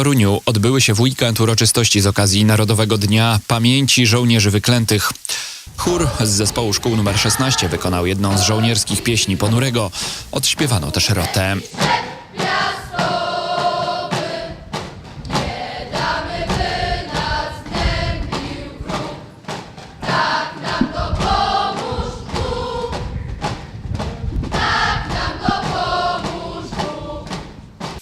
Toruniu odbyły się w weekend uroczystości z okazji Narodowego Dnia Pamięci Żołnierzy Wyklętych. Chór z zespołu szkół nr 16 wykonał jedną z żołnierskich pieśni Ponurego. Odśpiewano też rotę.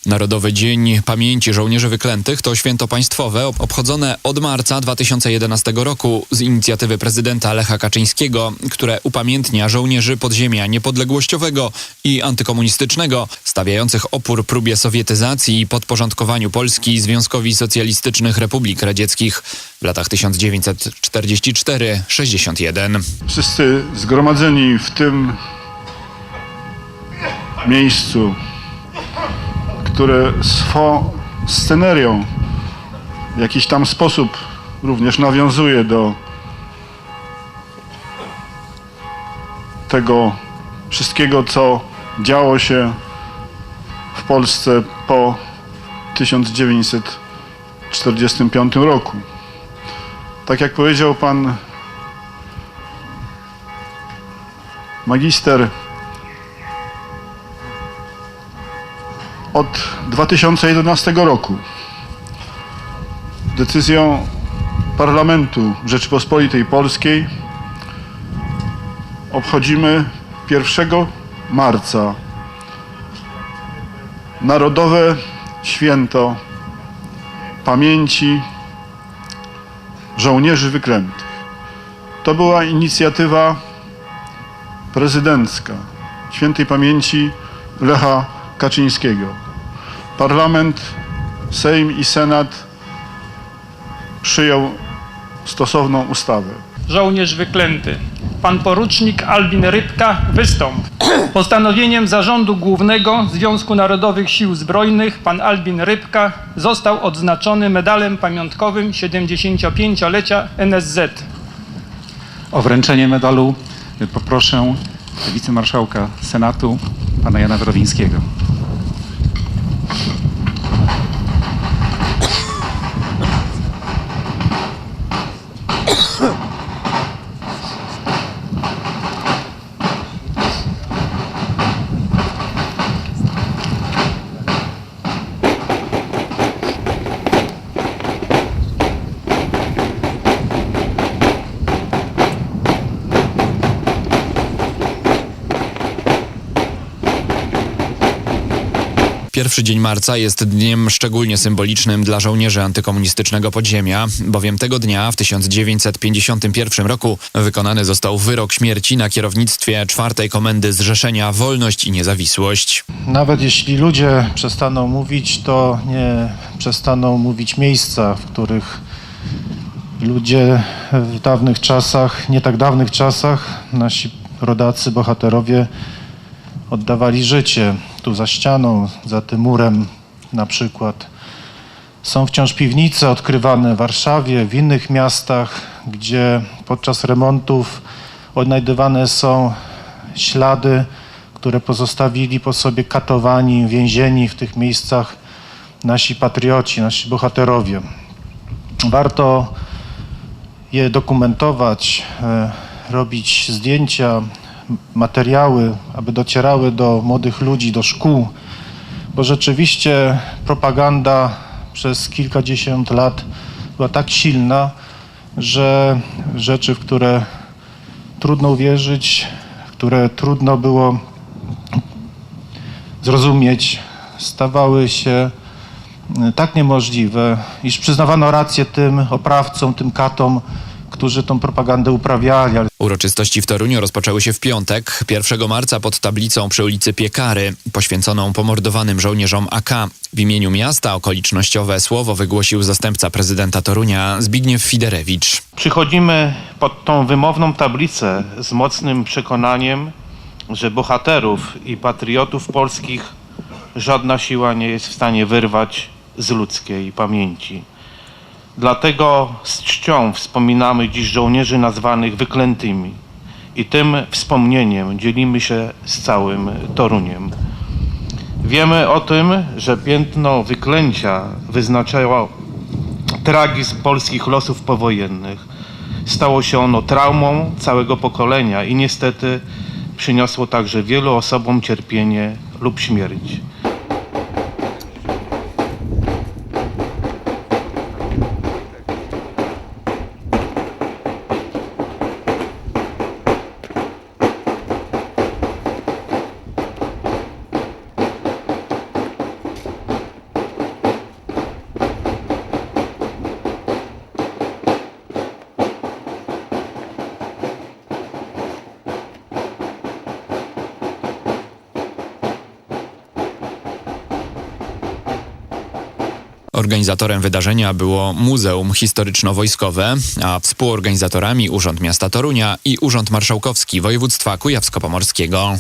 Narodowy Dzień Pamięci Żołnierzy Wyklętych to święto państwowe obchodzone od marca 2011 roku z inicjatywy prezydenta Lecha Kaczyńskiego, które upamiętnia żołnierzy podziemia niepodległościowego i antykomunistycznego, stawiających opór próbie sowietyzacji i podporządkowaniu Polski Związkowi Socjalistycznych Republik Radzieckich w latach 1944-61. Wszyscy zgromadzeni w tym miejscu, które swą scenerią w jakiś tam sposób również nawiązuje do tego wszystkiego, co działo się w Polsce po 1945 roku. Tak jak powiedział pan magister, od 2011 roku decyzją Parlamentu Rzeczypospolitej Polskiej obchodzimy 1 marca Narodowe Święto Pamięci Żołnierzy Wyklętych. To była inicjatywa prezydencka świętej pamięci Lecha Kaczyńskiego. Parlament, Sejm i Senat przyjął stosowną ustawę. żołnierz wyklęty. Pan porucznik Albin Rybka wystąp. Postanowieniem Zarządu Głównego Związku Narodowych Sił Zbrojnych pan Albin Rybka został odznaczony medalem pamiątkowym 75-lecia NSZ. O wręczenie medalu poproszę wicemarszałka Senatu, pana Jana Wrowińskiego. Pierwszy dzień marca jest dniem szczególnie symbolicznym dla żołnierzy antykomunistycznego podziemia, bowiem tego dnia w 1951 roku wykonany został wyrok śmierci na kierownictwie czwartej komendy Zrzeszenia Wolność i Niezawisłość. Nawet jeśli ludzie przestaną mówić, to nie przestaną mówić miejsca, w których ludzie w dawnych czasach, nie tak dawnych czasach, nasi rodacy, bohaterowie oddawali życie. Tu za ścianą, za tym murem na przykład. Są wciąż piwnice odkrywane w Warszawie, w innych miastach, gdzie podczas remontów odnajdywane są ślady, które pozostawili po sobie katowani, więzieni w tych miejscach nasi patrioci, nasi bohaterowie. Warto je dokumentować, e, robić zdjęcia, materiały, aby docierały do młodych ludzi, do szkół, bo rzeczywiście propaganda przez kilkadziesiąt lat była tak silna, że rzeczy, w które trudno uwierzyć, które trudno było zrozumieć, stawały się y, tak niemożliwe, iż przyznawano rację tym oprawcom, tym katom, którzy tą propagandę uprawiali, Uroczystości w Toruniu rozpoczęły się w piątek, 1 marca pod tablicą przy ulicy Piekary, poświęconą pomordowanym żołnierzom AK. W imieniu miasta okolicznościowe słowo wygłosił zastępca prezydenta Torunia Zbigniew Fiderewicz. Przychodzimy pod tą wymowną tablicę z mocnym przekonaniem, że bohaterów i patriotów polskich żadna siła nie jest w stanie wyrwać z ludzkiej pamięci. Dlatego z czcią wspominamy dziś żołnierzy nazwanych wyklętymi i tym wspomnieniem dzielimy się z całym Toruniem. Wiemy o tym, że piętno wyklęcia wyznaczało tragizm polskich losów powojennych. Stało się ono traumą całego pokolenia i niestety przyniosło także wielu osobom cierpienie lub śmierć. Organizatorem wydarzenia było Muzeum Historyczno-Wojskowe, a współorganizatorami Urząd Miasta Torunia i Urząd Marszałkowski Województwa Kujawsko-Pomorskiego.